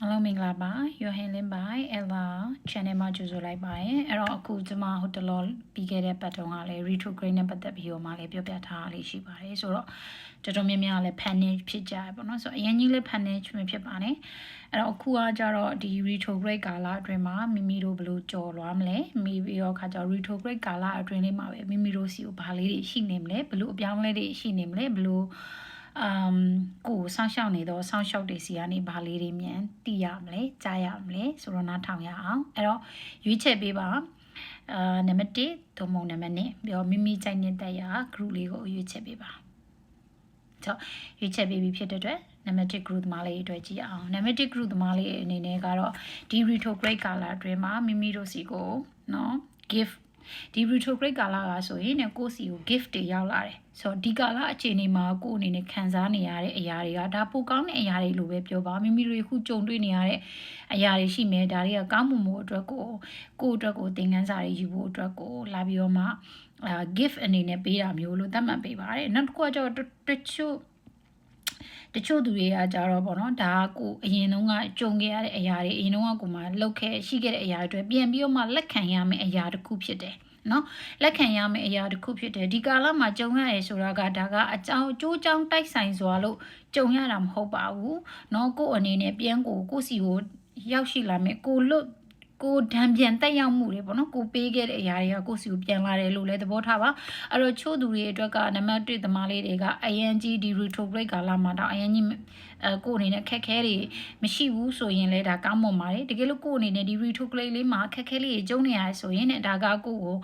အားလုံးမင်္ဂလာပါယောဟန်လင်းပိုင် Ella channel မှာကြိုဆိုလိုက်ပါတယ်အဲ့တော့အခုကျွန်မဟိုတလောပြီးခဲ့တဲ့ပတ်တုန်းကလည်း retrograde နဲ့ပတ်သက်ပြီးတော့မှလည်းပြောပြထားလေးရှိပါတယ်ဆိုတော့တော်တော်များများလည်း panic ဖြစ်ကြရပေါ့နော်ဆိုတော့အရင်ကြီးလည်း panic မဖြစ်ပါနဲ့အဲ့တော့အခုကကြတော့ဒီ retrograde ကာလအတွင်းမှာမိမိတို့ဘယ်လိုကြော်လွားမလဲမိပြီးတော့ခါကျတော့ retrograde ကာလအတွင်းလေးမှာပဲမိမိတို့စီကိုဘာလေးတွေရှိနေမလဲဘယ်လိုအပြောင်းအလဲတွေရှိနေမလဲဘယ်လို အမ်ကိုစောင့်ရှောက်နေတော့စောင့်ရှောက်တွေစီကနေဘာလေးတွေမြန်သိရမလဲကြားရမလဲဆိုတော့နားထောင်ရအောင်အဲ့တော့ရွေးချက်ပေးပါအာနံပါတ်1သို့မဟုတ်နံပါတ်2ပြီးတော့မိမိကြိုက်နေတဲ့ရာ group လေးကိုရွေးချက်ပေးပါဆိုရွေးချက်ပေးပြီးဖြစ်တဲ့အတွက်နံပါတ်1 group သမားလေးအတွက်ကြည့်အောင်နံပါတ်1 group သမားလေးအနေနဲ့ကတော့ဒီ retrograde color အတွင်းမှာမိမိတို့စီကိုเนาะ gift ဒီ retrograde ကာလကဆိုရင်ねကိုယ့်စီကို gift တွေရောက်လာတယ်ဆိုတော့ဒီကာလအခြေအနေမှာကိုယ့်အနေနဲ့ခံစားနေရတဲ့အရာတွေကဒါပိုကောင်းတဲ့အရာတွေလို့ပဲပြောပါမိမိတို့ခုကြုံတွေ့နေရတဲ့အရာတွေရှိမယ်ဒါတွေကကောင်းမှုမှုအတွက်ကိုကိုယ့်အတွက်ကိုသင်ခန်းစာတွေယူဖို့အတွက်ကိုလာပြီးတော့မှအာ gift အနေနဲ့ပေးတာမျိုးလို့သတ်မှတ်ပေးပါတယ်နောက်တစ်ခုကကျတော့တချို့ တချို့သူတွေကကြတော့ဗောနော်ဒါကကိုအရင်တုန်းကကြုံခဲ့ရတဲ့အရာတွေအရင်တုန်းကကိုမှလောက်ခဲ့ရှိခဲ့တဲ့အရာတွေပြန်ပြီးတော့မှလက်ခံရမယ့်အရာတစ်ခုဖြစ်တယ်နော်လက်ခံရမယ့်အရာတစ်ခုဖြစ်တယ်ဒီကာလမှာကြုံရရဲဆိုတာကဒါကအကြောင်းအကျိုးကြောင့်တိုက်ဆိုင်စွာလို့ကြုံရတာမဟုတ်ပါဘူးเนาะကို့အနေနဲ့ပြန်ကိုကိုစီကိုရောက်ရှိလာမယ်ကိုလွတ် ကိုဒံပြန်တက်ရောက်မှုတွေပေါ့နော်ကိုပေးခဲ့တဲ့အရာတွေကကိုစီကိုပြန်လာတယ်လို့လည်းသဘောထားပါအဲ့တော့ချို့သူတွေအတွက်ကနံပါတ်1သမားလေးတွေကအယန်ကြီးဒီ retrograde ကာလမှာတော့အယန်ကြီးအဲကိုအနေနဲ့ခက်ခဲတွေမရှိဘူးဆိုရင်လည်းဒါကောင်းမွန်ပါတယ်တကယ်လို့ကိုအနေနဲ့ဒီ retrograde လေးမှာခက်ခဲလေးတွေကျုံနေရဆိုရင်လည်းဒါကကိုကို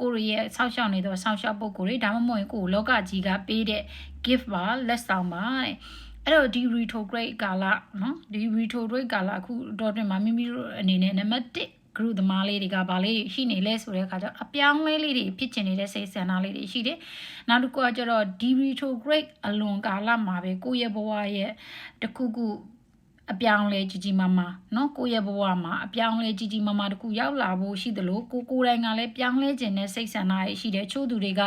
ကိုရရဲ့ဆောက်ရှောက်နေတော့ဆောက်ရှောက်ပုဂ္ဂိုလ်တွေဒါမှမဟုတ်ရင်ကိုလောကကြီးကပေးတဲ့ gift ပါလက်ဆောင်ပါတဲ့ အဲ့တော့ဒီ retrograde ကာလနော်ဒီ retrograde ကာလအခုတော့တင်မှာမိမိတို့အနေနဲ့နံပါတ်1 group သမားလေးတွေကဗာလေးရှိနေလဲဆိုတဲ့အခါကျတော့အပြောင်းလဲလေးတွေဖြစ်ချင်နေတဲ့စိတ်ဆန္ဒလေးတွေရှိတယ်။နောက်တစ်ခုကကျတော့ D retrograde အလွန်ကာလမှာပဲကိုယ့်ရဲ့ဘဝရဲ့တခုခုအပြောင်းလဲကြီးကြီးမားမားเนาะကိုယ့်ရဲ့ဘဝမှာအပြောင်းလဲကြီးကြီးမားမားတခုရောက်လာဖို့ရှိသလိုကိုကိုယ်တိုင်ကလည်းပြောင်းလဲခြင်းနဲ့စိတ်ဆန္ဒတွေရှိတယ်ချို့သူတွေက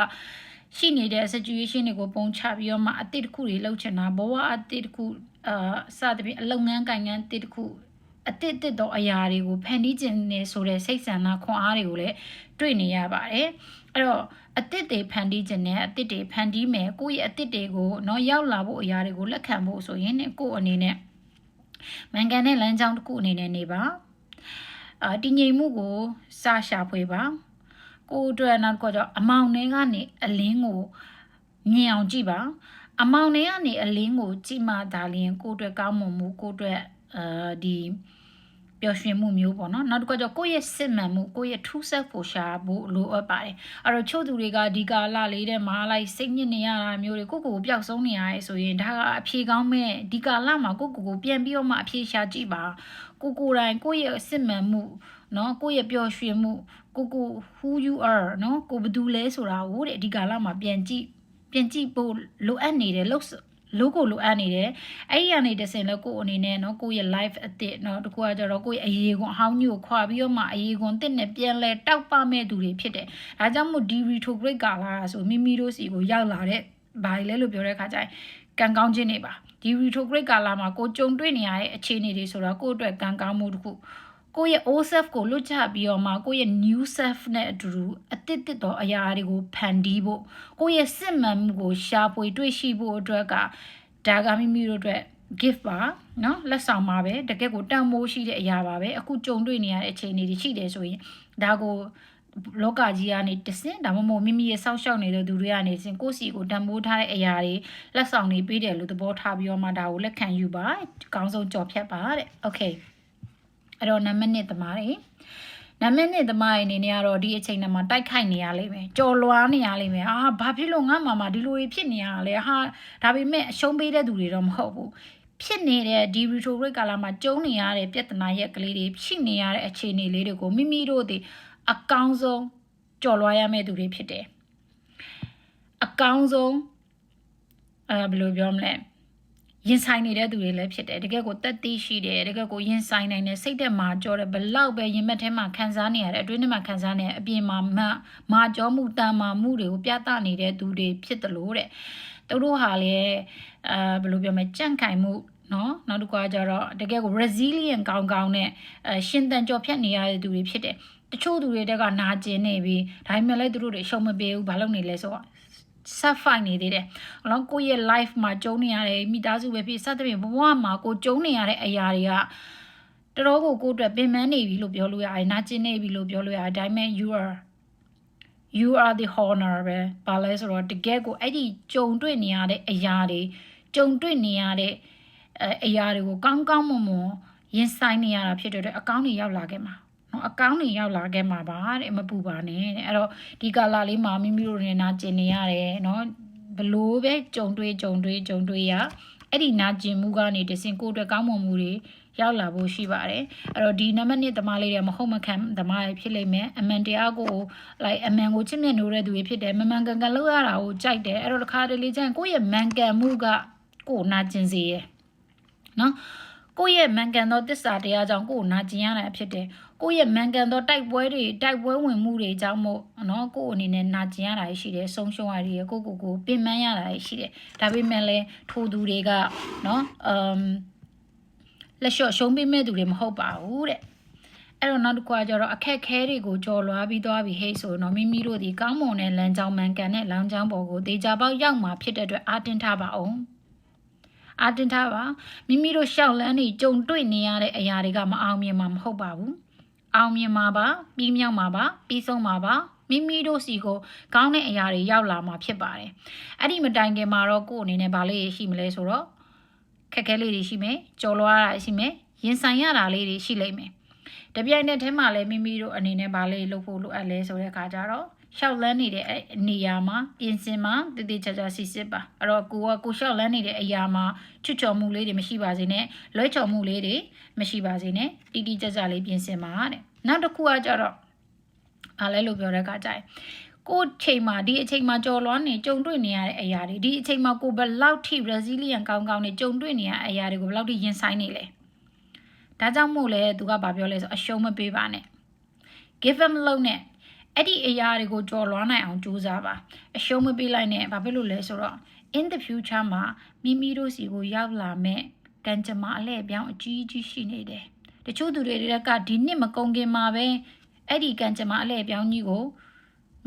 ရှိနေတဲ့ situation တွေကိုပုံချပြီးတော့မှအတိတ်တစ်ခုတွေလောက်ချင်တာဘဝအတိတ်တစ်ခုအာစသဖြင့်အလုပ်ငန်းကိုင်ငန်းတစ်တစ်ခုအတစ်တစ်သောအရာတွေကိုဖန်တီးခြင်းနဲ့ဆိုတဲ့စိတ်ဆန္ဒခွန်အားတွေကိုလည်းတွေ့နေရပါတယ်အဲ့တော့အတစ်တွေဖန်တီးခြင်းနဲ့အတစ်တွေဖန်တီးမယ်ကိုယ့်ရဲ့အတစ်တွေကိုတော့ရောက်လာဖို့အရာတွေကိုလက်ခံဖို့ဆိုရင်ကိုယ့်အနေနဲ့မန်ကန်တဲ့လမ်းကြောင်းတစ်ခုအနေနဲ့နေပါအာတည်ငြိမ်မှုကိုစရှာဖွေပါ ကိုယ်အတွက်နောက်တော့အမောင်တွေကနေအလင်းကိုမြင်အောင်ကြည့်ပါ အမောင်တွေကနေအလင်းကိုကြည့်မှဒါလျင်ကိုယ့်အတွက်ကောင်းမွန်မှုကိုယ့်အတွက်အာဒီ ပျော်ရွှင်မှုမျိုးပေါ့နော်နောက်တစ်ခုကကြောင့်ကိုယ့်ရဲ့စစ်မှန်မှုကိုယ့်ရဲ့ထူးဆက်ဖို့ရှာဖို့လိုအပ်ပါတယ်အဲ့တော့ချို့သူတွေကဒီကာလလေးတဲ့မာလိုက်စိတ်ညစ်နေရတာမျိုးတွေကိုကိုကိုပျောက်ဆုံးနေရတယ်ဆိုရင်ဒါကအဖြေကောင်းမဲ့ဒီကာလမှာကိုကိုကိုပြန်ပြီးတော့မှအဖြေရှာကြည့်ပါကိုကိုတိုင်ကိုယ့်ရဲ့စစ်မှန်မှုနော်ကိုယ့်ရဲ့ပျော်ရွှင်မှုကိုကို who you are နော်ကိုဘသူလဲဆိုတာကိုတဲ့အဓိကလာမှာပြန်ကြည့်ပြန်ကြည့်ဖို့လိုအပ်နေတယ်လို့ လိုကိုလိုအပ်နေတယ်အဲ့ဒီကနေတစင်လဲကိုအနေနဲ့เนาะကိုရဲ့ life အစ်စ်เนาะတကူကကြတော့ကိုရဲ့အရေးကွန်အဟောင်းကြီးကိုခွာပြီးတော့မှအရေးကွန်တစ်နဲ့ပြန်လဲတောက်ပမဲ့သူတွေဖြစ်တယ်ဒါကြောင့်မို့ဒီ retrograde ကာလာဆိုမိမိတို့စီကိုရောက်လာတဲ့ဘာလဲလို့ပြောတဲ့ခါကျရင်ကံကောင်းခြင်းတွေပါဒီ retrograde ကာလာမှာကိုကြုံတွေ့နေရတဲ့အခြေအနေတွေဆိုတော့ကိုယ့်အတွက်ကံကောင်းမှုတစ်ခု ကိုယ့်ရဲ့ old self ကိုလွတ်ချပြီးတော့မှကိုယ့်ရဲ့ new self နဲ့အတူတူအတစ်တစ်သောအရာတွေကိုဖန်တီးဖို့ကိုယ့်ရဲ့စစ်မှန်မှုကိုရှာဖွေတွေ့ရှိဖို့အတွက်ကဒါကမိမိတို့အတွက် gift ပါเนาะလက်ဆောင်ပါပဲတကယ်ကိုတန်မိုးရှိတဲ့အရာပါပဲအခုကြုံတွေ့နေရတဲ့အခြေအနေတွေရှိတယ်ဆိုရင်ဒါကိုလောကကြီးကနေတဆင့်ဒါမှမဟုတ်မိမိရဲ့စောင့်ရှောက်နေတဲ့သူတွေကနေစင်ကိုယ့်စီကိုတန်ဖိုးထားတဲ့အရာတွေလက်ဆောင်တွေပေးတယ်လို့သဘောထားပြီးတော့မှဒါကိုလက်ခံယူပါအကောင်းဆုံးကြော်ဖြတ်ပါတဲ့ okay အဲ့တော့နံပါတ်1သမားတွေနံပါတ်1သမားတွေအနေနဲ့ကတော့ဒီအချိန်မှာတိုက်ခိုက်နေရလိမ့်မယ်ကြော်လွားနေရလိမ့်မယ်အာဘာဖြစ်လို့ငါမှမဒီလိုဖြစ်နေရလဲဟာဒါပေမဲ့အရှုံးပေးတဲ့သူတွေတော့မဟုတ်ဘူးဖြစ်နေတဲ့ဒီ retrograde ကာလမှာကျုံနေရတဲ့ပြဿနာရက်ကလေးတွေဖြစ်နေရတဲ့အခြေအနေလေးတွေကိုမိမိတို့ဒီအကောင်းဆုံးကြော်လွားရမယ့်သူတွေဖြစ်တယ်အကောင်းဆုံးအဲဘယ်လိုပြောမလဲ ရင်ဆိုင်နေတဲ့သူတွေလည်းဖြစ်တယ်တကယ်ကိုတက်သိရှိတယ်တကယ်ကိုရင်ဆိုင်နိုင်တယ်စိတ်သက်မှာကြောတယ်ဘလောက်ပဲရင်မက်ထဲမှာခံစားနေရတယ်အတွင်းထဲမှာခံစားနေအပြင်မှာမမာကြောမှုတန်မာမှုတွေကိုပြသနေတဲ့သူတွေဖြစ်တယ်လို့တဲ့သူတို့ဟာလည်းအာဘယ်လိုပြောမလဲကြန့်ခိုင်မှုနော်နောက်တစ်ခုကကြတော့တကယ်ကို resilient ကောင်းကောင်းနဲ့အဲရှင်သန်ကြော်ဖြတ်နေရတဲ့သူတွေဖြစ်တယ်တချို့သူတွေတက်ကနာကျင်နေပြီဒါပေမဲ့လည်းသူတို့တွေရှုံးမပေးဘူးဘာလို့နေလဲဆိုတော့ set fight နေသေးတယ်။အလောကိုယ့်ရဲ့ life မှာကျုံနေရတဲ့မိသားစုပဲဖြစ်စသဖြင့်ဘဝမှာကိုကျုံနေရတဲ့အရာတွေကတော်တော်ကိုကိုယ့်အတွက်ပင်ပန်းနေပြီလို့ပြောလို့ရတယ်။နာကျင်နေပြီလို့ပြောလို့ရတယ်။ဒါပေမဲ့ you are you are the honor ပဲ။ဘာလဲဆိုတော့တကယ်ကိုအဲ့ဒီကြုံတွေ့နေရတဲ့အရာတွေကြုံတွေ့နေရတဲ့အအရာတွေကိုကောင်းကောင်းမွန်မွန်ရင်ဆိုင်နေရတာဖြစ်တဲ့အတွက်အကောင်းတွေရောက်လာခဲ့မှာ နော်အကောင်းတွေရောက်လာခဲ့မှာပါတဲ့မပူပါနဲ့တဲ့အဲ့တော့ဒီကာလာလေးမှာမိမိတို့နေနာကျင်နေရတယ်နော်ဘလို့ပဲကြုံတွေ့ကြုံတွေ့ကြုံတွေ့ရအဲ့ဒီနာကျင်မှုကနေတစင်ကိုယ်အတွက်ကောင်းမွန်မှုတွေရောက်လာဖို့ရှိပါတယ်အဲ့တော့ဒီနံပါတ်1သမားလေးတွေမဟုတ်မခံသမားတွေဖြစ်လိမ့်မယ်အမှန်တရားကို like အမှန်ကိုချစ်မြတ်နိုးတဲ့သူတွေဖြစ်တယ်မမှန်ကန်ကန်လုပ်ရတာကိုကြိုက်တယ်အဲ့တော့တစ်ခါတလေကျရင်ကိုယ့်ရဲ့မှန်ကန်မှုကကိုယ်နာကျင်စေရယ်နော် ကိုယ့်ရဲ့မှန်ကန်သောတစ္ဆာတရားကြောင့်ကိုယ်နာကျင်ရတာဖြစ်တယ်ကိုယ့်ရဲ့မှန်ကန်သောတိုက်ပွဲတွေတိုက်ပွဲဝင်မှုတွေကြောင့်မို့နော်ကိုယ့်အနေနဲ့နာကျင်ရတာရှိတယ်ဆုံးရှုံးရရကိုကိုကိုပင်ပန်းရတာရှိတယ်ဒါပေမဲ့လည်းထိုသူတွေကနော်အမ်လက်လျှော့ရှုံးပေးမဲ့သူတွေမဟုတ်ပါဘူးတဲ့အဲ့တော့နောက်တစ်ခုကကျတော့အခက်ခဲတွေကိုကြော်လွားပြီးသွားပြီဟဲ့ဆိုတော့မိမိတို့ဒီကောင်းမွန်တဲ့လမ်းကြောင်းမှန်ကန်တဲ့လမ်းကြောင်းပေါ်ကိုတေချာပေါက်ရောက်မှာဖြစ်တဲ့အတွက်အားတင်းထားပါအောင် အားတင်းထားပါမိမိတို့ရှောက်လန်းနေကြုံတွေ့နေရတဲ့အရာတွေကမအောင်မြင်မှာမဟုတ်ပါဘူးအောင်မြင်မှာပါပြီးမြောက်မှာပါပြီးဆုံးမှာပါမိမိတို့စီကိုကောင်းတဲ့အရာတွေရောက်လာမှာဖြစ်ပါတယ်အဲ့ဒီမတိုင်ခင်မှာတော့ကိုယ့်အနေနဲ့ဗာလေးရှိမလဲဆိုတော့ခက်ခဲလေးတွေရှိမယ်ကြော်လွားတာရှိမယ်ရင်ဆိုင်ရတာလေးတွေရှိလိမ့်မယ်တပြိုင်နက်တည်းမှာလည်းမိမိတို့အနေနဲ့ဗာလေးလုပ်ဖို့လိုအပ်လဲဆိုတဲ့အခါကျတော့ ရှောက်လန်းနေတဲ့နေရာမှာပြင်ဆင်မှာတည်တည်ချာချာစီစစ်ပါအဲ့တော့ကိုကကိုရှောက်လန်းနေတဲ့အရာမှာချွတ်ချော်မှုလေးတွေမရှိပါစေနဲ့လွဲချော်မှုလေးတွေမရှိပါစေနဲ့တည်တည်ချာချာလေးပြင်ဆင်ပါတဲ့နောက်တစ်ခုကကြတော့အားလဲလို့ပြောတဲ့အခါကျရင်ကိုချိန်မှာဒီအချိန်မှာကြော်လွှမ်းနေကြုံတွေ့နေရတဲ့အရာတွေဒီအချိန်မှာကိုဘယ်လောက်ထိ resilient ကောင်းကောင်းနေကြုံတွေ့နေရတဲ့အရာတွေကိုဘယ်လောက်ထိရင်ဆိုင်နေလဲဒါကြောင့်မို့လဲသူကဗာပြောလဲဆိုအရှုံးမပေးပါနဲ့ give them လုံးနဲ့ အဲ့ဒီအရာတွေကိုကြော်လွှမ်းနိုင်အောင်ကြိုးစားပါအရှုံးမပေးလိုက်နဲ့ဘာဖြစ်လို့လဲဆိုတော့ in the future မှာမိမိတို့စီကိုရောက်လာမဲ့ကံကြမ္မာအလဲ့ပြောင်းအကြီးကြီးရှိနေတယ်တချို့သူတွေကဒီနှစ်မကုန်ခင်မှာပဲအဲ့ဒီကံကြမ္မာအလဲ့ပြောင်းကြီးကို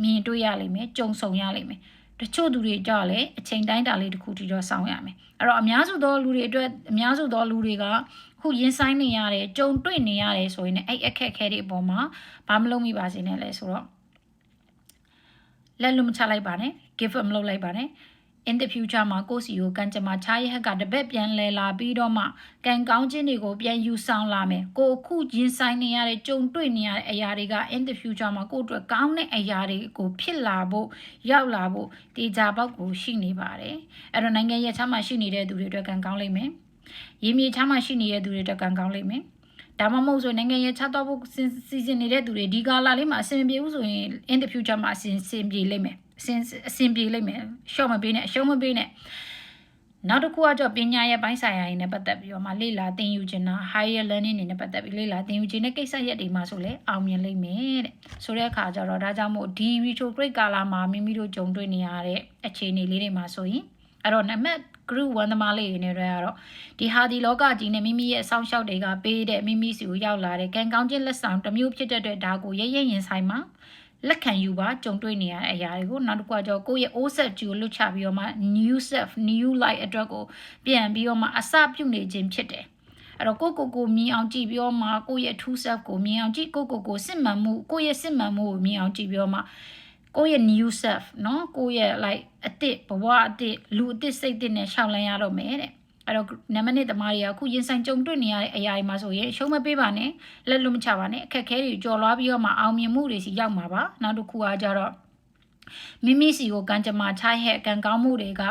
မြင်တွေ့ရလိမ့်မယ်ကြုံဆုံရလိမ့်မယ်တချို့သူတွေကြောက်လဲအချိန်တိုင်းတာလေးတစ်ခုတည်းတော့စောင့်ရမယ်အဲ့တော့အများစုသောလူတွေအတွက်အများစုသောလူတွေကခုရင်ဆိုင်နေရတယ်ကြုံတွေ့နေရတယ်ဆိုရင်လည်းအဲ့အခက်အခဲတွေအပေါ်မှာဘာမလုပ်မိပါစေနဲ့လဲဆိုတော့ လက်လွတ်မချလိုက်ပါနဲ့ give up မလုပ်လိုက်ပါနဲ့ in the future မှာကိုစီကိုကံကြမ္မာချားရဲ့ဟက်ကတပတ်ပြန်လဲလာပြီးတော့မှကံကောင်းခြင်းတွေကိုပြန်ယူဆောင်လာမယ်ကိုအခုရင်ဆိုင်နေရတဲ့ကြုံတွေ့နေရတဲ့အရာတွေက in the future မှာကိုအတွက်ကောင်းတဲ့အရာတွေကိုဖြစ်လာဖို့ရောက်လာဖို့တေချာပေါက်ကိုရှိနေပါတယ်အဲ့တော့နိုင်ငံရဲ့ချမ်းမှာရှိနေတဲ့သူတွေအတွက်ကံကောင်းလိမ့်မယ်ရေမြေချမ်းမှာရှိနေတဲ့သူတွေအတွက်ကံကောင်းလိမ့်မယ် ဒါမှမဟုတ်ဆိုနိုင်ငံရေးချတော့ဖို့စီစဉ်နေတဲ့သူတွေဒီကာလာလေးမှာအဆင်ပြေဘူးဆိုရင် in the future မှာအဆင်ဆင်ပြေလိမ့်မယ်အဆင်အဆင်ပြေလိမ့်မယ်ရှော့မပေးနဲ့အရှုံးမပေးနဲ့နောက်တစ်ခုကတော့ပညာရဲ့ပိုင်းဆိုင်ရာရင်းနဲ့ပတ်သက်ပြီးတော့မှလေ့လာသင်ယူခြင်းနာ higher learning နေနဲ့ပတ်သက်ပြီးလေ့လာသင်ယူခြင်းနဲ့ကိစ္စရက်တွေမှာဆိုလဲအောင်မြင်လိမ့်မယ်တဲ့ဆိုတဲ့အခါကျတော့ဒါကြောင့်မို့ဒီ retrograde ကာလာမှာမိမိတို့ကြုံတွေ့နေရတဲ့အခြေအနေလေးတွေမှာဆိုရင်အဲ့တော့နံပါတ် group 1သမားလေးတွေနဲ့တော့ကတော့ဒီဟာဒီလောကကြီးနဲ့မိမိရဲ့အဆောင်ရှောက်တွေကပေးတဲ့မိမိစီကိုရောက်လာတဲ့ကံကောင်းခြင်းလက်ဆောင်တစ်မျိုးဖြစ်တဲ့အတွက်ဒါကိုရရရင်ဆိုင်မှာလက်ခံယူပါကြုံတွေ့နေရတဲ့အရာတွေကိုနောက်တစ်ခုကကြောကိုယ့်ရဲ့ old self ကိုလွတ်ချပြီးတော့မှ new self new life အတွက်ကိုပြန်ပြီးတော့မှအစပြုနေခြင်းဖြစ်တယ်အဲ့တော့ကိုကိုကိုမြင်အောင်ကြည့်ပြီးတော့မှကိုယ့်ရဲ့ true self ကိုမြင်အောင်ကြည့်ကိုကိုကိုစစ်မှန်မှုကိုယ့်ရဲ့စစ်မှန်မှုကိုမြင်အောင်ကြည့်ပြီးတော့မှ ကိုယ့်ရဲ့ new self เนาะကိုယ့်ရဲ့ like အစ်စ်ဘဝအစ်စ်လူအစ်စ်စိတ်အစ်စ်နဲ့ရှောင်လန်းရတော့မယ်တဲ့အဲ့တော့နံပါတ်1တမားတွေကအခုရင်ဆိုင်ကြုံတွေ့နေရတဲ့အရာတွေမှာဆိုရင်ရှုံးမပေးပါနဲ့လက်လွတ်မချပါနဲ့အခက်ခဲတွေကြော်လွားပြီးတော့မှအောင်မြင်မှုတွေစီရောက်မှာပါနောက်တစ်ခုကကြတော့မိမိစီကိုကံကြမ္မာချိုက်ဟဲ့ကံကောင်းမှုတွေက